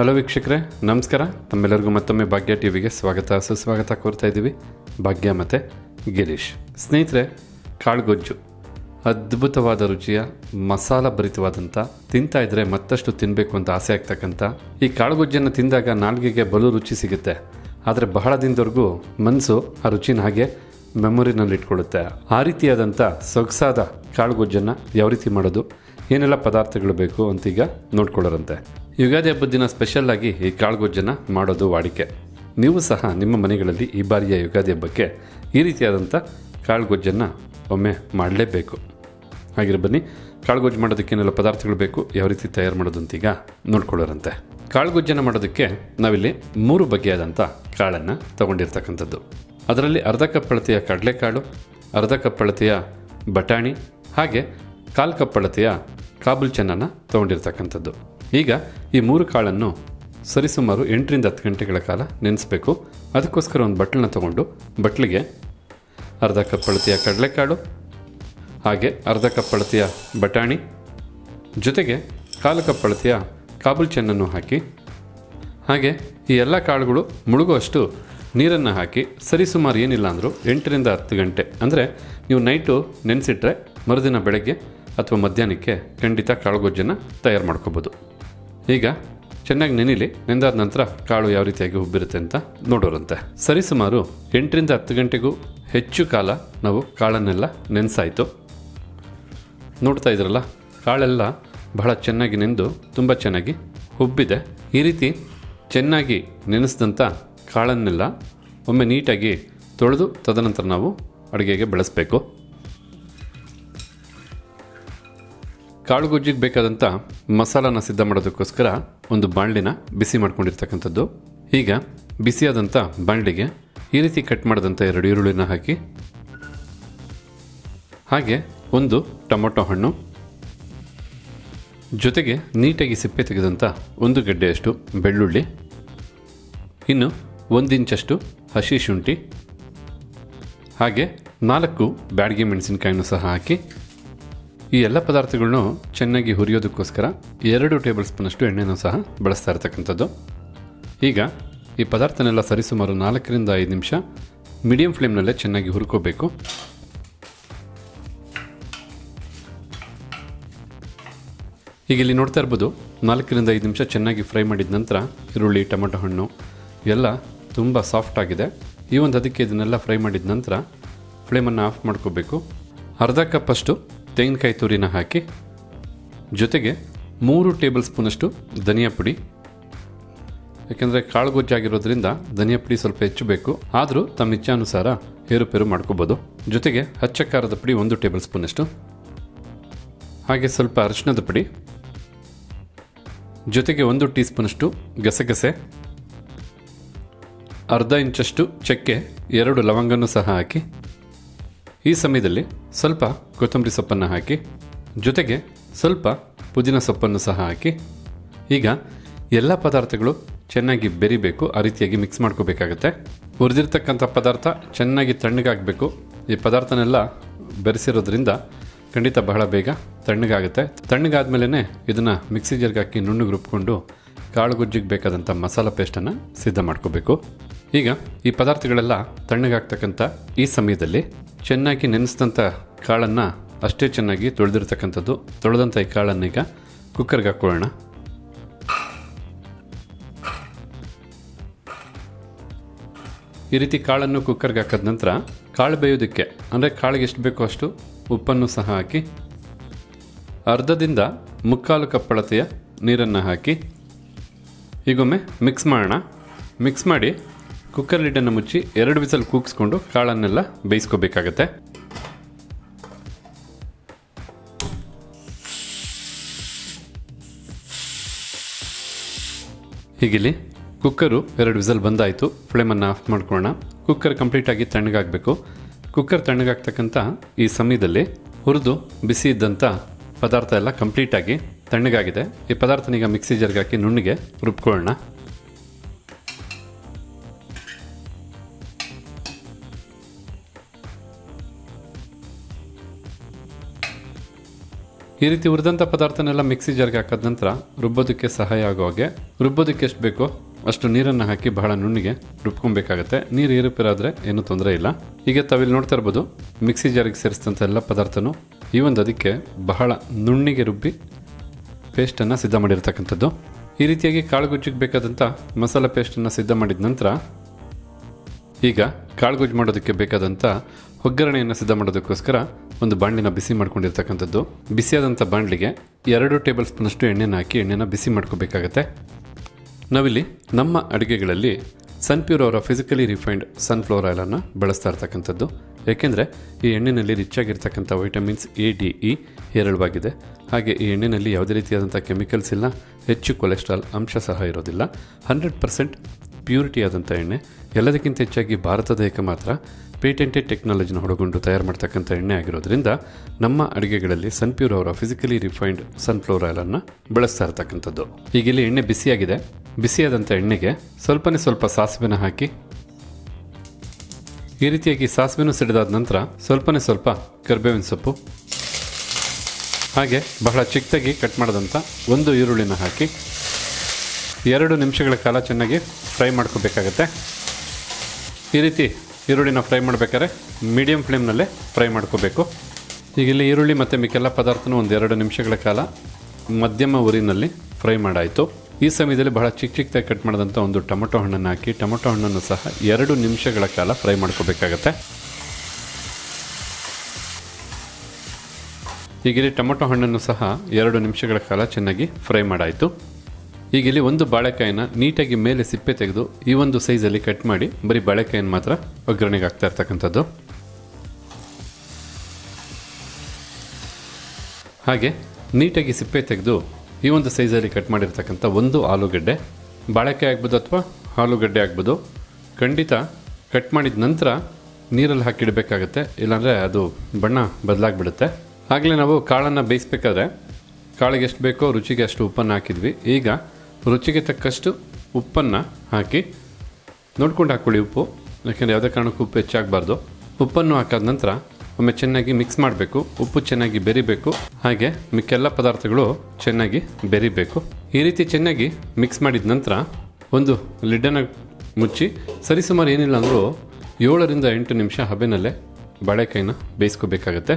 Hello ವೀಕ್ಷಕರೇ, ನಮಸ್ಕಾರ. ತಮ್ಮೆಲ್ಲರಿಗೂ ಮತ್ತೊಮ್ಮೆ ಭಾಗ್ಯ ಟಿವಿಗೆ ಸ್ವಾಗತ. ಸುಸ್ವಾಗತ ಕೋರ್ತಾ ಇದ್ದೀವಿ. ಭಾಗ್ಯ ಮತ್ತು ಗಿರೀಶ್. ಸ್ನೇಹಿತರೆ, ಕಾಳುಗೊಜ್ಜು. ಅದ್ಭುತವಾದ ರುಚಿಯ ಮಸಾಲ ಭರಿತವಾದಂಥ ತಿಂತಾ ಇದ್ರೆ ಮತ್ತಷ್ಟು ತಿನ್ನಬೇಕು ಅಂತ ಆಸೆ ಆಗ್ತಕ್ಕಂಥ ಈ ಕಾಳುಗೊಜ್ಜನ್ನು ತಿಂದಾಗ ನಾಲ್ಗೆಗೆ ಬಲು ರುಚಿ ಸಿಗುತ್ತೆ. ಆದರೆ ಬಹಳ ದಿನದವರೆಗೂ ಮನಸ್ಸು ಆ ರುಚಿನ ಹಾಗೆ ಮೆಮೊರಿನಲ್ಲಿ ಇಟ್ಕೊಳ್ಳುತ್ತೆ ಆ ರೀತಿಯಾದಂಥ ಸೊಗಸಾದ ಕಾಳುಗೊಜ್ಜನ್ನು ಯಾವ ರೀತಿ ಮಾಡೋದು, ಏನೆಲ್ಲ ಪದಾರ್ಥಗಳು ಬೇಕು ಅಂತೀಗ ನೋಡ್ಕೊಳ್ಳೋರಂತೆ. ಯುಗಾದಿ ಹಬ್ಬದ ದಿನ ಸ್ಪೆಷಲ್ ಆಗಿ ಈ ಕಾಳುಗೊಜ್ಜನ್ನು ಮಾಡೋದು ವಾಡಿಕೆ. ನೀವು ಸಹ ನಿಮ್ಮ ಮನೆಗಳಲ್ಲಿ ಈ ಬಾರಿಯ ಯುಗಾದಿ ಹಬ್ಬಕ್ಕೆ ಈ ರೀತಿಯಾದಂಥ ಕಾಳುಗೊಜ್ಜನ್ನು ಒಮ್ಮೆ ಮಾಡಲೇಬೇಕು. ಹಾಗಿರೋ ಬನ್ನಿ, ಕಾಳುಗೊಜ್ಜು ಮಾಡೋದಕ್ಕೆ ಏನೆಲ್ಲ ಪದಾರ್ಥಗಳು ಬೇಕು, ಯಾವ ರೀತಿ ತಯಾರು ಮಾಡೋದು ಅಂತೀಗ ನೋಡ್ಕೊಳ್ಳೋರಂತೆ. ಕಾಳುಗೊಜ್ಜನ್ನು ಮಾಡೋದಕ್ಕೆ ನಾವಿಲ್ಲಿ ಮೂರು ಬಗೆಯಾದಂಥ ಕಾಳನ್ನು ತಗೊಂಡಿರ್ತಕ್ಕಂಥದ್ದು. ಅದರಲ್ಲಿ ಅರ್ಧ ಕಪ್ ಅಳತೆಯ ಕಡಲೆಕಾಳು, ಅರ್ಧ ಕಪ್ ಅಳತೆಯ ಬಟಾಣಿ, ಹಾಗೆ ಕಾಲು ಕಪ್ ಅಳತೆಯ ಕಾಬುಲ್ ಚೆನ್ನನ್ನು ತೊಗೊಂಡಿರ್ತಕ್ಕಂಥದ್ದು. ಈಗ ಈ ಮೂರು ಕಾಳನ್ನು ಸರಿಸುಮಾರು ಎಂಟರಿಂದ ಹತ್ತು ಗಂಟೆಗಳ ಕಾಲ ನೆನೆಸಬೇಕು. ಅದಕ್ಕೋಸ್ಕರ ಒಂದು ಬಟ್ಲನ್ನ ತಗೊಂಡು ಬಟ್ಲಿಗೆ ಅರ್ಧ ಕಪ್ ಅಳತೆಯ ಕಡಲೆಕಾಳು, ಹಾಗೆ ಅರ್ಧ ಕಪ್ ಅಳತೆಯ ಬಟಾಣಿ, ಜೊತೆಗೆ ಕಾಲು ಕಪ್ ಅಳತೆಯ ಕಾಬುಲ್ ಚೆನ್ನನ್ನು ಹಾಕಿ, ಹಾಗೆ ಈ ಎಲ್ಲ ಕಾಳುಗಳು ಮುಳುಗುವಷ್ಟು ನೀರನ್ನು ಹಾಕಿ ಸರಿಸುಮಾರು ಏನಿಲ್ಲ ಅಂದರೂ ಎಂಟರಿಂದ ಹತ್ತು ಗಂಟೆ, ಅಂದರೆ ನೀವು ನೈಟು ನೆನೆಸಿಟ್ರೆ ಮರುದಿನ ಬೆಳಗ್ಗೆ ಅಥವಾ ಮಧ್ಯಾಹ್ನಕ್ಕೆ ಖಂಡಿತ ಕಾಳುಗೊಜ್ಜನ್ನು ತಯಾರು ಮಾಡ್ಕೋಬೋದು. ಈಗ ಚೆನ್ನಾಗಿ ನೆನಿಲಿ, ನೆಂದಾದ ನಂತರ ಕಾಳು ಯಾವ ರೀತಿಯಾಗಿ ಉಬ್ಬಿರುತ್ತೆ ಅಂತ ನೋಡೋರಂತೆ. ಸರಿಸುಮಾರು ಎಂಟರಿಂದ ಹತ್ತು ಗಂಟೆಗೂ ಹೆಚ್ಚು ಕಾಲ ನಾವು ಕಾಳನ್ನೆಲ್ಲ ನೆನೆಸಾಯಿತು. ನೋಡ್ತಾ ಇದ್ರಲ್ಲ, ಕಾಳೆಲ್ಲ ಬಹಳ ಚೆನ್ನಾಗಿ ನೆಂದು ತುಂಬ ಚೆನ್ನಾಗಿ ಉಬ್ಬಿದೆ ಈ ರೀತಿ ಚೆನ್ನಾಗಿ ನೆನೆಸಿದಂಥ ಕಾಳನ್ನೆಲ್ಲ ಒಮ್ಮೆ ನೀಟಾಗಿ ತೊಳೆದು ತದನಂತರ ನಾವು ಅಡುಗೆಗೆ ಬಳಸಬೇಕು. ಕಾಳುಗೊಜ್ಜಿಗೆ ಬೇಕಾದಂಥ ಮಸಾಲಾನ ಸಿದ್ಧ ಮಾಡೋದಕ್ಕೋಸ್ಕರ ಒಂದು ಬಾಣಲಿನ ಬಿಸಿ ಮಾಡ್ಕೊಂಡಿರ್ತಕ್ಕಂಥದ್ದು. ಈಗ ಬಿಸಿಯಾದಂಥ ಬಾಣಲಿಗೆ ಈ ರೀತಿ ಕಟ್ ಮಾಡಿದಂಥ ಎರಡು ಈರುಳ್ಳಿನ ಹಾಕಿ. ಹಾಗೆ ಒಂದು ಟೊಮೊಟೊ ಹಣ್ಣು. ಜೊತೆಗೆ ನೀಟಾಗಿ ಸಿಪ್ಪೆ ತೆಗೆದಂಥ ಒಂದು ಗಡ್ಡೆಯಷ್ಟು ಬೆಳ್ಳುಳ್ಳಿ. ಇನ್ನು ಒಂದು ಇಂಚಷ್ಟು ಹಸಿ ಶುಂಠಿ. ಹಾಗೆ ನಾಲ್ಕು ಬ್ಯಾಡಗಿ ಮೆಣಸಿನಕಾಯಿನೂ ಸಹ ಹಾಕಿ. ಈ ಎಲ್ಲ ಪದಾರ್ಥಗಳನ್ನು ಚೆನ್ನಾಗಿ ಹುರಿಯೋದಕ್ಕೋಸ್ಕರ ಎರಡು ಟೇಬಲ್ ಸ್ಪೂನಷ್ಟು ಎಣ್ಣೆನೂ ಸಹ ಬಳಸ್ತಾ ಇರ್ತಕ್ಕಂಥದ್ದು. ಈಗ ಈ ಪದಾರ್ಥನೆಲ್ಲ ಸರಿಸುಮಾರು ನಾಲ್ಕರಿಂದ ಐದು ನಿಮಿಷ ಮೀಡಿಯಂ ಫ್ಲೇಮ್ನಲ್ಲೇ ಚೆನ್ನಾಗಿ ಹುರ್ಕೋಬೇಕು. ಈಗ ಇಲ್ಲಿ ನೋಡ್ತಾ ಇರ್ಬೋದು ನಾಲ್ಕರಿಂದ ಐದು ನಿಮಿಷ ಚೆನ್ನಾಗಿ ಫ್ರೈ ಮಾಡಿದ ನಂತರ ಈರುಳ್ಳಿ, ಟೊಮೆಟೊ ಹಣ್ಣು ಎಲ್ಲ ತುಂಬ ಸಾಫ್ಟ್ ಆಗಿದೆ. ಈ ಒಂದು ಅದಕ್ಕೆ ಇದನ್ನೆಲ್ಲ ಫ್ರೈ ಮಾಡಿದ ನಂತರ ಫ್ಲೇಮನ್ನು ಆಫ್ ಮಾಡ್ಕೋಬೇಕು. ಅರ್ಧ ಕಪ್ಪಷ್ಟು ತೆಂಗಿನಕಾಯಿ ತುರಿನ ಹಾಕಿ, ಜೊತೆಗೆ ಮೂರು ಟೇಬಲ್ ಸ್ಪೂನಷ್ಟು ಧನಿಯಾ ಪುಡಿ. ಯಾಕೆಂದರೆ ಕಾಳು ಗೊಜ್ಜಾಗಿರೋದ್ರಿಂದ ಧನಿಯಾ ಪುಡಿ ಸ್ವಲ್ಪ ಹೆಚ್ಚು ಬೇಕು. ಆದರೂ ತಮ್ಮ ಇಚ್ಛಾನುಸಾರ ಏರುಪೇರು ಮಾಡ್ಕೋಬೋದು. ಜೊತೆಗೆ ಹಚ್ಚ ಖಾರದ ಪುಡಿ ಒಂದು ಟೇಬಲ್ ಸ್ಪೂನಷ್ಟು. ಹಾಗೆ ಸ್ವಲ್ಪ ಅರಿಶಿಣದ ಪುಡಿ. ಜೊತೆಗೆ ಒಂದು ಟೀ ಸ್ಪೂನಷ್ಟು ಗಸಗಸೆ. ಅರ್ಧ ಇಂಚಷ್ಟು ಚಕ್ಕೆ, ಎರಡು ಲವಂಗನೂ ಸಹ ಹಾಕಿ. ಈ ಸಮಯದಲ್ಲಿ ಸ್ವಲ್ಪ ಕೊತ್ತಂಬರಿ ಸೊಪ್ಪನ್ನು ಹಾಕಿ, ಜೊತೆಗೆ ಸ್ವಲ್ಪ ಪುದೀನ ಸೊಪ್ಪನ್ನು ಸಹ ಹಾಕಿ, ಈಗ ಎಲ್ಲ ಪದಾರ್ಥಗಳು ಚೆನ್ನಾಗಿ ಬೆರಿಬೇಕು, ಆ ರೀತಿಯಾಗಿ ಮಿಕ್ಸ್ ಮಾಡ್ಕೋಬೇಕಾಗತ್ತೆ. ಹುರಿದಿರ್ತಕ್ಕಂಥ ಪದಾರ್ಥ ಚೆನ್ನಾಗಿ ತಣ್ಣಗಾಗಬೇಕು. ಈ ಪದಾರ್ಥನೆಲ್ಲ ಬೆರೆಸಿರೋದ್ರಿಂದ ಖಂಡಿತ ಬಹಳ ಬೇಗ ತಣ್ಣಗಾಗುತ್ತೆ. ತಣ್ಣಗಾದ್ಮೇಲೆ ಇದನ್ನು ಮಿಕ್ಸಿ ಜಾರ್ಗೆ ಹಾಕಿ ನುಣ್ಣಗೆ ರುಬ್ಕೊಂಡು ಕಾಳು ಗೊಜ್ಜಿಗೆ ಬೇಕಾದಂಥ ಮಸಾಲ ಪೇಸ್ಟನ್ನು ಸಿದ್ಧ ಮಾಡ್ಕೋಬೇಕು. ಈಗ ಈ ಪದಾರ್ಥಗಳೆಲ್ಲ ತಣ್ಣಗಾಗ್ತಕ್ಕಂಥ ಈ ಸಮಯದಲ್ಲಿ ಚೆನ್ನಾಗಿ ನೆನೆಸಿದಂಥ ಕಾಳನ್ನು ಅಷ್ಟೇ ಚೆನ್ನಾಗಿ ತೊಳೆದಿರ್ತಕ್ಕಂಥದ್ದು. ತೊಳೆದಂಥ ಈ ಕಾಳನ್ನು ಈಗ ಕುಕ್ಕರ್ಗೆ ಹಾಕ್ಕೊಳ್ಳೋಣ ಈ ರೀತಿ ಕಾಳನ್ನು ಕುಕ್ಕರ್ಗೆ ಹಾಕಿದ ನಂತರ ಕಾಳು ಬೇಯೋದಕ್ಕೆ, ಅಂದರೆ ಕಾಳಿಗೆ ಎಷ್ಟು ಬೇಕೋ ಅಷ್ಟು ಉಪ್ಪನ್ನು ಸಹ ಹಾಕಿ, ಅರ್ಧದಿಂದ ಮುಕ್ಕಾಲು ಕಪ್ಪಳತೆಯ ನೀರನ್ನು ಹಾಕಿ, ಈಗೊಮ್ಮೆ ಮಿಕ್ಸ್ ಮಾಡೋಣ. ಮಿಕ್ಸ್ ಮಾಡಿ ಕುಕ್ಕರ್ ಲಿಡ್ಡನ್ನು ಮುಚ್ಚಿ ಎರಡು ವಿಸಲ್ ಕೂಗಿಸ್ಕೊಂಡು ಕಾಳನ್ನೆಲ್ಲ ಬೇಯಿಸ್ಕೋಬೇಕಾಗತ್ತೆ. ಹೀಗಿಲ್ಲಿ ಕುಕ್ಕರು ಎರಡು ವಿಸಲ್ ಬಂದಾಯಿತು. ಫ್ಲೇಮನ್ನು ಆಫ್ ಮಾಡ್ಕೊಳ್ಳೋಣ. ಕುಕ್ಕರ್ ಕಂಪ್ಲೀಟಾಗಿ ತಣ್ಣಗಾಗಬೇಕು. ಕುಕ್ಕರ್ ತಣ್ಣಗಾಗ್ತಕ್ಕಂಥ ಈ ಸಮಯದಲ್ಲಿ ಹುರಿದು ಬಿಸಿ ಇದ್ದಂಥ ಪದಾರ್ಥ ಎಲ್ಲ ಕಂಪ್ಲೀಟಾಗಿ ತಣ್ಣಗಾಗಿದೆ. ಈ ಪದಾರ್ಥನೀಗ ಮಿಕ್ಸಿ ಜಾರ್ಗೆ ಹಾಕಿ ನುಣ್ಣಗೆ ರುಬ್ಕೊಳ್ಳೋಣ. ಈ ರೀತಿ ಹುರಿದಂಥ ಪದಾರ್ಥನೆಲ್ಲ ಮಿಕ್ಸಿ ಜಾರ್ಗೆ ಹಾಕಿದ ನಂತರ ರುಬ್ಬೋದಕ್ಕೆ ಸಹಾಯ ಆಗೋ ಹಾಗೆ, ರುಬ್ಬೋದಕ್ಕೆ ಎಷ್ಟು ಬೇಕೋ ಅಷ್ಟು ನೀರನ್ನು ಹಾಕಿ ಬಹಳ ನುಣ್ಣಿಗೆ ರುಬ್ಕೊಬೇಕಾಗತ್ತೆ. ನೀರು ಏರುಪೇರಾದರೆ ಏನೂ ತೊಂದರೆ ಇಲ್ಲ. ಈಗ ತಾವಿಲ್ಲಿ ನೋಡ್ತಾ ಇರ್ಬೋದು, ಮಿಕ್ಸಿ ಜಾರಿಗೆ ಸೇರಿಸಿದಂಥ ಎಲ್ಲ ಪದಾರ್ಥನೂ ಈ ಒಂದು ಅದಕ್ಕೆ ಬಹಳ ನುಣ್ಣಿಗೆ ರುಬ್ಬಿ ಪೇಸ್ಟನ್ನು ಸಿದ್ಧ ಮಾಡಿರ್ತಕ್ಕಂಥದ್ದು. ಈ ರೀತಿಯಾಗಿ ಕಾಳುಗುಜ್ಜಿಗೆ ಬೇಕಾದಂಥ ಮಸಾಲೆ ಪೇಸ್ಟನ್ನು ಸಿದ್ಧ ಮಾಡಿದ ನಂತರ ಈಗ ಕಾಳುಗುಜ್ಜು ಮಾಡೋದಕ್ಕೆ ಬೇಕಾದಂಥ ಒಗ್ಗರಣೆಯನ್ನು ಸಿದ್ಧ ಮಾಡೋದಕ್ಕೋಸ್ಕರ ಒಂದು ಬಾಣಲಿನ ಬಿಸಿ ಮಾಡ್ಕೊಂಡಿರ್ತಕ್ಕಂಥದ್ದು. ಬಿಸಿಯಾದಂಥ ಬಾಣಲಿಗೆ ಎರಡು ಟೇಬಲ್ ಸ್ಪೂನಷ್ಟು ಎಣ್ಣೆನ ಹಾಕಿ ಎಣ್ಣೆನ ಬಿಸಿ ಮಾಡ್ಕೋಬೇಕಾಗತ್ತೆ. ನಾವಿಲ್ಲಿ ನಮ್ಮ ಅಡುಗೆಗಳಲ್ಲಿ ಸನ್ಪ್ಯೂರ್ ಅವರ ಫಿಸಿಕಲಿ ರಿಫೈನ್ಡ್ ಸನ್ಫ್ಲವರ್ ಆಯಿಲನ್ನು ಬಳಸ್ತಾ ಇರ್ತಕ್ಕಂಥದ್ದು. ಏಕೆಂದರೆ ಈ ಎಣ್ಣೆಯಲ್ಲಿ ರಿಚ್ ಆಗಿರ್ತಕ್ಕಂಥ ವೈಟಮಿನ್ಸ್ ಎ ಡಿ ಇ ಹೇರಳವಾಗಿದೆ. ಹಾಗೆ ಈ ಎಣ್ಣೆಯಲ್ಲಿ ಯಾವುದೇ ರೀತಿಯಾದಂಥ ಕೆಮಿಕಲ್ಸ್ ಇಲ್ಲ. ಹೆಚ್ಚು ಕೊಲೆಸ್ಟ್ರಾಲ್ ಅಂಶ ಸಹ ಇರೋದಿಲ್ಲ. ಹಂಡ್ರೆಡ್ ಪರ್ಸೆಂಟ್ ಪ್ಯೂರಿಟಿ ಆದಂಥ ಎಣ್ಣೆ, ಎಲ್ಲದಕ್ಕಿಂತ ಹೆಚ್ಚಾಗಿ ಭಾರತದ ಏಕ ಮಾತ್ರ ಪೇಟೆಂಟೆಡ್ ಟೆಕ್ನಾಲಜಿನ ಹೊಡಗೊಂಡು ತಯಾರು ಮಾಡ್ತಕ್ಕಂಥ ಎಣ್ಣೆ ಆಗಿರೋದ್ರಿಂದ ನಮ್ಮ ಅಡುಗೆಗಳಲ್ಲಿ ಸನ್ಪ್ಯೂರ್ ಅವರ ಫಿಸಿಕಲಿ ರಿಫೈನ್ಡ್ ಸನ್ಫ್ಲವರ್ ಆಯಿಲನ್ನು ಬಳಸ್ತಾ ಇರ್ತಕ್ಕಂಥದ್ದು. ಈಗ ಇಲ್ಲಿ ಎಣ್ಣೆ ಬಿಸಿಯಾಗಿದೆ. ಬಿಸಿಯಾದಂಥ ಎಣ್ಣೆಗೆ ಸ್ವಲ್ಪನೇ ಸ್ವಲ್ಪ ಸಾಸಿವೆನ ಹಾಕಿ, ಈ ರೀತಿಯಾಗಿ ಸಾಸಿವೆನೂ ಸಿಡಿದಾದ ನಂತರ ಸ್ವಲ್ಪನೇ ಸ್ವಲ್ಪ ಕರ್ಬೇವಿನ ಸೊಪ್ಪು, ಹಾಗೆ ಬಹಳ ಚಿಕ್ಕದಾಗಿ ಕಟ್ ಮಾಡಿದಂಥ ಒಂದು ಈರುಳ್ಳಿನ ಹಾಕಿ ಎರಡು ನಿಮಿಷಗಳ ಕಾಲ ಚೆನ್ನಾಗಿ ಫ್ರೈ ಮಾಡ್ಕೋಬೇಕಾಗತ್ತೆ. ಈ ರೀತಿ ಈರುಳ್ಳಿನ ಫ್ರೈ ಮಾಡಬೇಕಾದ್ರೆ ಮೀಡಿಯಂ ಫ್ಲೇಮ್ನಲ್ಲೇ ಫ್ರೈ ಮಾಡ್ಕೋಬೇಕು. ಈಗ ಇಲ್ಲಿ ಈರುಳ್ಳಿ ಮತ್ತು ಮಿಕ್ಕೆಲ್ಲ ಪದಾರ್ಥನೂ ಒಂದು ಎರಡು ನಿಮಿಷಗಳ ಕಾಲ ಮಧ್ಯಮ ಉರಿನಲ್ಲಿ ಫ್ರೈ ಮಾಡಾಯಿತು. ಈ ಸಮಯದಲ್ಲಿ ಬಹಳ ಚಿಕ್ಕ ಚಿಕ್ಕದಾಗಿ ಕಟ್ ಮಾಡಿದಂಥ ಒಂದು ಟೊಮೊಟೊ ಹಣ್ಣನ್ನು ಹಾಕಿ, ಟೊಮೊಟೊ ಹಣ್ಣನ್ನು ಸಹ ಎರಡು ನಿಮಿಷಗಳ ಕಾಲ ಫ್ರೈ ಮಾಡ್ಕೋಬೇಕಾಗತ್ತೆ. ಈಗ ಇಲ್ಲಿ ಟೊಮೊಟೊ ಹಣ್ಣನ್ನು ಸಹ ಎರಡು ನಿಮಿಷಗಳ ಕಾಲ ಚೆನ್ನಾಗಿ ಫ್ರೈ ಮಾಡಾಯಿತು. ಈಗ ಇಲ್ಲಿ ಒಂದು ಬಾಳೆಕಾಯಿನ ನೀಟಾಗಿ ಮೇಲೆ ಸಿಪ್ಪೆ ತೆಗೆದು ಈ ಒಂದು ಸೈಜಲ್ಲಿ ಕಟ್ ಮಾಡಿ ಬರೀ ಬಾಳೆಕಾಯಿನ ಮಾತ್ರ ಒಗ್ಗರಣೆಗೆ ಹಾಕ್ತಾ ಇರ್ತಕ್ಕಂಥದ್ದು. ಹಾಗೆ ನೀಟಾಗಿ ಸಿಪ್ಪೆ ತೆಗೆದು ಈ ಒಂದು ಸೈಜಲ್ಲಿ ಕಟ್ ಮಾಡಿರ್ತಕ್ಕಂಥ ಒಂದು ಆಲೂಗಡ್ಡೆ, ಬಾಳೆಕಾಯಿ ಆಗ್ಬೋದು ಅಥವಾ ಆಲೂಗಡ್ಡೆ ಆಗ್ಬೋದು, ಖಂಡಿತ ಕಟ್ ಮಾಡಿದ ನಂತರ ನೀರಲ್ಲಿ ಹಾಕಿಡಬೇಕಾಗತ್ತೆ, ಇಲ್ಲಾಂದರೆ ಅದು ಬಣ್ಣ ಬದಲಾಗ್ಬಿಡುತ್ತೆ. ಆಗಲೇ ನಾವು ಕಾಳನ್ನು ಬೇಯಿಸ್ಬೇಕಾದ್ರೆ ಕಾಳಿಗೆ ಎಷ್ಟು ಬೇಕೋ ರುಚಿಗೆ ಅಷ್ಟು ಉಪ್ಪನ್ನು ಹಾಕಿದ್ವಿ. ಈಗ ರುಚಿಗೆ ತಕ್ಕಷ್ಟು ಉಪ್ಪನ್ನು ಹಾಕಿ ನೋಡ್ಕೊಂಡು ಹಾಕ್ಕೊಳ್ಳಿ ಉಪ್ಪು. ಯಾಕೆಂದರೆ ಯಾವುದೇ ಕಾರಣಕ್ಕೂ ಉಪ್ಪು ಹೆಚ್ಚಾಗಬಾರ್ದು. ಉಪ್ಪನ್ನು ಹಾಕಾದ ನಂತರ ಒಮ್ಮೆ ಚೆನ್ನಾಗಿ ಮಿಕ್ಸ್ ಮಾಡಬೇಕು. ಉಪ್ಪು ಚೆನ್ನಾಗಿ ಬೆರಿಬೇಕು. ಹಾಗೆ ಮಿಕ್ಕೆಲ್ಲ ಪದಾರ್ಥಗಳು ಚೆನ್ನಾಗಿ ಬೆರಿಬೇಕು. ಈ ರೀತಿ ಚೆನ್ನಾಗಿ ಮಿಕ್ಸ್ ಮಾಡಿದ ನಂತರ ಒಂದು ಲಿಡ್ಡನ್ನು ಮುಚ್ಚಿ ಸರಿಸುಮಾರು ಏನಿಲ್ಲ ಅಂದರೂ ಏಳರಿಂದ ಎಂಟು ನಿಮಿಷ ಹಬೆನಲ್ಲೇ ಬಾಳೆಕಾಯಿನ ಬೇಯಿಸ್ಕೋಬೇಕಾಗತ್ತೆ.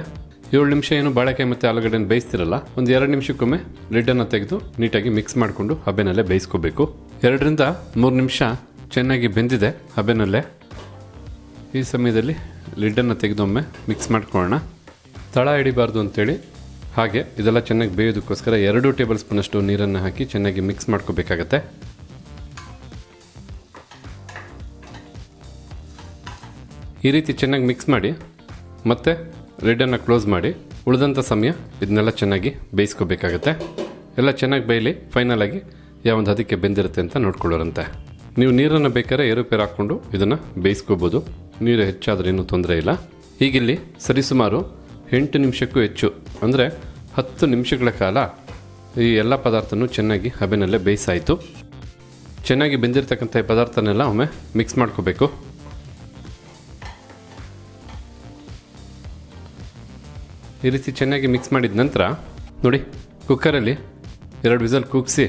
ಏಳು ನಿಮಿಷ ಏನು ಬಾಳೆಕಾಯಿ ಮತ್ತು ಆಲೂಗಡ್ಡೆನ ಬೇಯಿಸ್ತಿರಲ್ಲ, ಒಂದು ಎರಡು ನಿಮಿಷಕ್ಕೊಮ್ಮೆ ಲಿಡ್ಡನ್ನು ತೆಗೆದು ನೀಟಾಗಿ ಮಿಕ್ಸ್ ಮಾಡಿಕೊಂಡು ಹಬೆನಲ್ಲೇ ಬೇಯಿಸ್ಕೋಬೇಕು. ಎರಡರಿಂದ ಮೂರು ನಿಮಿಷ ಚೆನ್ನಾಗಿ ಬೆಂದಿದೆ ಹಬೆನಲ್ಲೇ. ಈ ಸಮಯದಲ್ಲಿ ಲಿಡ್ಡನ್ನು ತೆಗೆದೊಮ್ಮೆ ಮಿಕ್ಸ್ ಮಾಡ್ಕೊಳ್ಳೋಣ. ತಳ ಹಿಡಿಬಾರ್ದು ಅಂತೇಳಿ. ಹಾಗೆ ಇದೆಲ್ಲ ಚೆನ್ನಾಗಿ ಬೇಯೋದಕ್ಕೋಸ್ಕರ ಎರಡು ಟೇಬಲ್ ಸ್ಪೂನಷ್ಟು ನೀರನ್ನು ಹಾಕಿ ಚೆನ್ನಾಗಿ ಮಿಕ್ಸ್ ಮಾಡ್ಕೋಬೇಕಾಗತ್ತೆ. ಈ ರೀತಿ ಚೆನ್ನಾಗಿ ಮಿಕ್ಸ್ ಮಾಡಿ ಮತ್ತೆ ಲಿಡ್ಡನ್ನು ಕ್ಲೋಸ್ ಮಾಡಿ ಉಳಿದಂಥ ಸಮಯ ಇದನ್ನೆಲ್ಲ ಚೆನ್ನಾಗಿ ಬೇಯಿಸ್ಕೋಬೇಕಾಗತ್ತೆ. ಎಲ್ಲ ಚೆನ್ನಾಗಿ ಬೇಯಲಿ ಫೈನಲ್ ಆಗಿ ಯಾವೊಂದು ಹದಕ್ಕೆ ಬೆಂದಿರುತ್ತೆ ಅಂತ ನೋಡ್ಕೊಳ್ಳೋರಂತೆ. ನೀವು ನೀರನ್ನು ಬೇಕಾದ್ರೆ ಏರುಪೇರು ಹಾಕ್ಕೊಂಡು ಇದನ್ನು ಬೇಯಿಸ್ಕೋಬೋದು. ನೀರು ಹೆಚ್ಚಾದರೆ ಏನೂ ತೊಂದರೆ ಇಲ್ಲ. ಈಗಿಲ್ಲಿ ಸರಿಸುಮಾರು ಎಂಟು ನಿಮಿಷಕ್ಕೂ ಹೆಚ್ಚು, ಅಂದರೆ ಹತ್ತು ನಿಮಿಷಗಳ ಕಾಲ ಈ ಎಲ್ಲ ಪದಾರ್ಥನೂ ಚೆನ್ನಾಗಿ ಹಬೆನಲ್ಲೇ ಬೇಯಿಸಾಯಿತು. ಚೆನ್ನಾಗಿ ಬೆಂದಿರ್ತಕ್ಕಂಥ ಪದಾರ್ಥನೆಲ್ಲ ಒಮ್ಮೆ ಮಿಕ್ಸ್ ಮಾಡ್ಕೋಬೇಕು. ರೀತಿ ಚೆನ್ನಾಗಿ ಮಿಕ್ಸ್ ಮಾಡಿದ ನಂತರ, ನೋಡಿ ಕುಕ್ಕರಲ್ಲಿ ಎರಡು ವಿಸಲ್ ಕೂಗಿಸಿ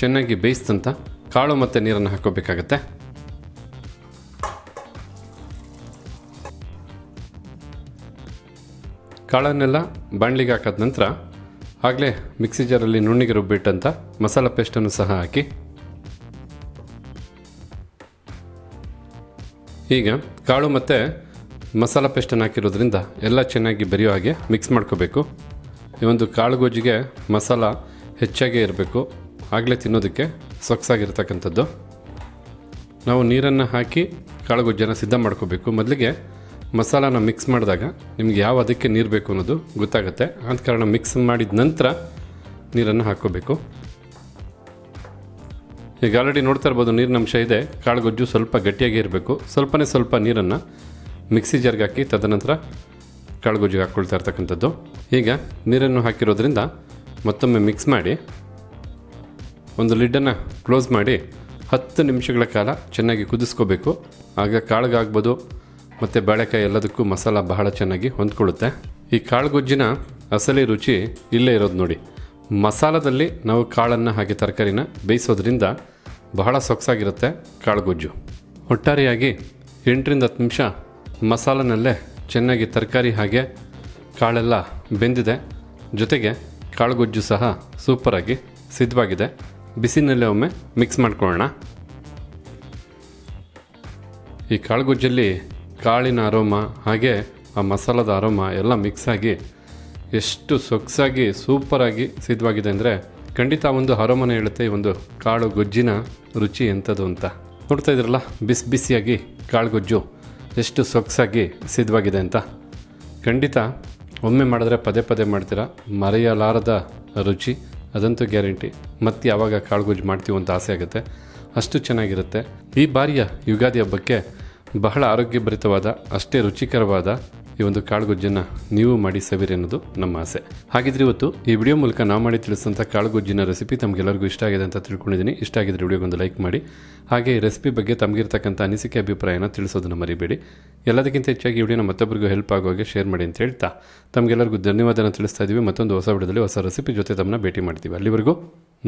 ಚೆನ್ನಾಗಿ ಬೇಯಿಸ್ತಂತ ಕಾಳು ಮತ್ತು ನೀರನ್ನು ಹಾಕೋಬೇಕಾಗತ್ತೆ ಕಾಳನ್ನೆಲ್ಲ ಬಾಣ್ಲಿಗೆ ಹಾಕಿದ ನಂತರ, ಆಗಲೇ ಮಿಕ್ಸಿ ಜಾರಲ್ಲಿ ನುಣ್ಣಿಗೆ ರುಬ್ಬಿಟ್ಟಂಥ ಮಸಾಲ ಪೇಸ್ಟನ್ನು ಸಹ ಹಾಕಿ. ಈಗ ಕಾಳು ಮತ್ತು ಮಸಾಲ ಪೇಸ್ಟನ್ನು ಹಾಕಿರೋದ್ರಿಂದ ಎಲ್ಲ ಚೆನ್ನಾಗಿ ಬೆರೆಯೋ ಹಾಗೆ ಮಿಕ್ಸ್ ಮಾಡ್ಕೋಬೇಕು. ಈ ಒಂದು ಕಾಳು ಗೊಜ್ಜಿಗೆ ಮಸಾಲ ಹೆಚ್ಚಾಗೇ ಇರಬೇಕು. ಆಗಲೇ ತಿನ್ನೋದಕ್ಕೆ ಸೊಗಸಾಗಿರ್ತಕ್ಕಂಥದ್ದು. ನಾವು ನೀರನ್ನು ಹಾಕಿ ಕಾಳು ಗೊಜ್ಜನ್ನು ಸಿದ್ಧ ಮಾಡ್ಕೋಬೇಕು. ಮೊದಲಿಗೆ ಮಸಾಲಾನ ಮಿಕ್ಸ್ ಮಾಡಿದಾಗ ನಿಮ್ಗೆ ಯಾವ ಅದಕ್ಕೆ ನೀರು ಬೇಕು ಅನ್ನೋದು ಗೊತ್ತಾಗುತ್ತೆ. ಆದ ಕಾರಣ ಮಿಕ್ಸ್ ಮಾಡಿದ ನಂತರ ನೀರನ್ನು ಹಾಕ್ಕೋಬೇಕು. ಈಗ ಆಲ್ರೆಡಿ ನೋಡ್ತಾ ಇರ್ಬೋದು ನೀರಿನ ಅಂಶ ಇದೆ. ಕಾಳು ಗೊಜ್ಜು ಸ್ವಲ್ಪ ಗಟ್ಟಿಯಾಗಿ ಇರಬೇಕು. ಸ್ವಲ್ಪನೇ ಸ್ವಲ್ಪ ನೀರನ್ನು ಮಿಕ್ಸಿ ಜಾರ್ಗೆ ಹಾಕಿ ತದನಂತರ ಕಾಳು ಗೊಜ್ಜಿಗೆ ಹಾಕ್ಕೊಳ್ತಾ ಇರ್ತಕ್ಕಂಥದ್ದು. ಈಗ ನೀರನ್ನು ಹಾಕಿರೋದ್ರಿಂದ ಮತ್ತೊಮ್ಮೆ ಮಿಕ್ಸ್ ಮಾಡಿ ಒಂದು ಲಿಡ್ಡನ್ನು ಕ್ಲೋಸ್ ಮಾಡಿ ಹತ್ತು ನಿಮಿಷಗಳ ಕಾಲ ಚೆನ್ನಾಗಿ ಕುದಿಸ್ಕೋಬೇಕು. ಆಗ ಕಾಳುಗಾಗ್ಬೋದು, ಮತ್ತು ಬಾಳೆಕಾಯಿ ಎಲ್ಲದಕ್ಕೂ ಮಸಾಲ ಬಹಳ ಚೆನ್ನಾಗಿ ಹೊಂದ್ಕೊಳ್ಳುತ್ತೆ. ಈ ಕಾಳು ಗೊಜ್ಜಿನ ಅಸಲಿ ರುಚಿ ಇಲ್ಲೇ ಇರೋದು ನೋಡಿ. ಮಸಾಲದಲ್ಲಿ ನಾವು ಕಾಳನ್ನು ಹಾಗೆ ತರಕಾರಿನ ಬೇಯಿಸೋದ್ರಿಂದ ಬಹಳ ಸೊಗಸಾಗಿರುತ್ತೆ ಕಾಳುಗೊಜ್ಜು ಒಟ್ಟಾರೆಯಾಗಿ ಎಂಟರಿಂದ ಹತ್ತು ನಿಮಿಷ ಮಸಾಲನಲ್ಲೇ ಚೆನ್ನಾಗಿ ತರಕಾರಿ ಹಾಗೆ ಕಾಳೆಲ್ಲ ಬೆಂದಿದೆ. ಜೊತೆಗೆ ಕಾಳುಗೊಜ್ಜು ಸಹ ಸೂಪರಾಗಿ ಸಿದ್ಧವಾಗಿದೆ. ಬಿಸಿನಲ್ಲೇ ಒಮ್ಮೆ ಮಿಕ್ಸ್ ಮಾಡ್ಕೊಳ್ಳೋಣ. ಈ ಕಾಳುಗೊಜ್ಜಲ್ಲಿ ಕಾಳಿನ ಅರೋಮ ಹಾಗೆ ಆ ಮಸಾಲದ ಅರೋಮ ಎಲ್ಲ ಮಿಕ್ಸ್ ಆಗಿ ಎಷ್ಟು ಸೊಗಸಾಗಿ ಸೂಪರಾಗಿ ಸಿದ್ಧವಾಗಿದೆ ಅಂದರೆ ಖಂಡಿತ ಒಂದು ಹರೋಮನ ಹೇಳುತ್ತೆ ಈ ಒಂದು ಕಾಳು ಗೊಜ್ಜಿನ ರುಚಿ ಎಂಥದ್ದು ಅಂತ. ನೋಡ್ತಾ ಇದ್ರಲ್ಲ ಬಿಸಿ ಬಿಸಿಯಾಗಿ ಕಾಳು ಗೊಜ್ಜು ಎಷ್ಟು ಸೊಗಸಾಗಿ ಸಿದ್ಧವಾಗಿದೆ ಅಂತ? ಖಂಡಿತ. ಒಮ್ಮೆ ಮಾಡಿದ್ರೆ ಪದೇ ಪದೇ ಮಾಡ್ತೀರಾ? ಮರೆಯಲಾರದ ರುಚಿ, ಅದಂತೂ ಗ್ಯಾರಂಟಿ. ಮತ್ತೆ ಯಾವಾಗ ಕಾಳುಗೊಜ್ಜು ಮಾಡ್ತೀವಿ ಅಂತ ಆಸೆ ಆಗುತ್ತೆ. ಅಷ್ಟು ಚೆನ್ನಾಗಿರುತ್ತೆ. ಈ ಬಾರಿಯ ಯುಗಾದಿ ಹಬ್ಬಕ್ಕೆ ಬಹಳ ಆರೋಗ್ಯಭರಿತವಾದ, ಅಷ್ಟೇ ರುಚಿಕರವಾದ ಈ ಒಂದು ಕಾಳುಗೊಜ್ಜನ್ನು ನೀವು ಮಾಡಿ ಸವಿರಿ ಅನ್ನೋದು ನಮ್ಮ ಆಸೆ. ಹಾಗಿದ್ರೆ ಇವತ್ತು ಈ ವಿಡಿಯೋ ಮೂಲಕ ನಾವು ಮಾಡಿ ತಿಳಿಸಿದಂಥ ಕಾಳುಗೊಜ್ಜಿನ ರೆಸಿಪಿ ತಮಗೆಲ್ಲರಿಗೂ ಇಷ್ಟ ಆಗಿದೆ ಅಂತ ತಿಳ್ಕೊಂಡಿದ್ದೀನಿ. ಇಷ್ಟ ಆಗಿದ್ರೆ ವಿಡಿಯೋಗೊಂದು ಲೈಕ್ ಮಾಡಿ. ಹಾಗೆ ಈ ರೆಸಿಪಿ ಬಗ್ಗೆ ತಮಗಿರ್ತಕ್ಕಂಥ ಅನಿಸಿಕೆ, ಅಭಿಪ್ರಾಯನ ತಿಳಿಸೋದನ್ನು ಮರಿಬೇಡಿ. ಎಲ್ಲದಕ್ಕಿಂತ ಹೆಚ್ಚಾಗಿ ವಿಡಿಯೋನ ಮತ್ತೊಬ್ಬರಿಗೂ ಹೆಲ್ಪ್ ಆಗೋ ಹಾಗೆ ಶೇರ್ ಮಾಡಿ ಅಂತ ಹೇಳ್ತಾ ತಮಗೆಲ್ಲರಿಗೂ ಧನ್ಯವಾದನ ತಿಳಿಸ್ತಾ ಇದ್ದೀವಿ ಮತ್ತೊಂದು ಹೊಸ ವಿಡಿಯೋದಲ್ಲಿ ಹೊಸ ರೆಸಿಪಿ ಜೊತೆ ತಮ್ಮನ್ನ ಭೇಟಿ ಮಾಡ್ತೀವಿ. ಅಲ್ಲಿವರೆಗೂ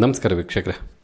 ನಮಸ್ಕಾರ ವೀಕ್ಷಕರೇ.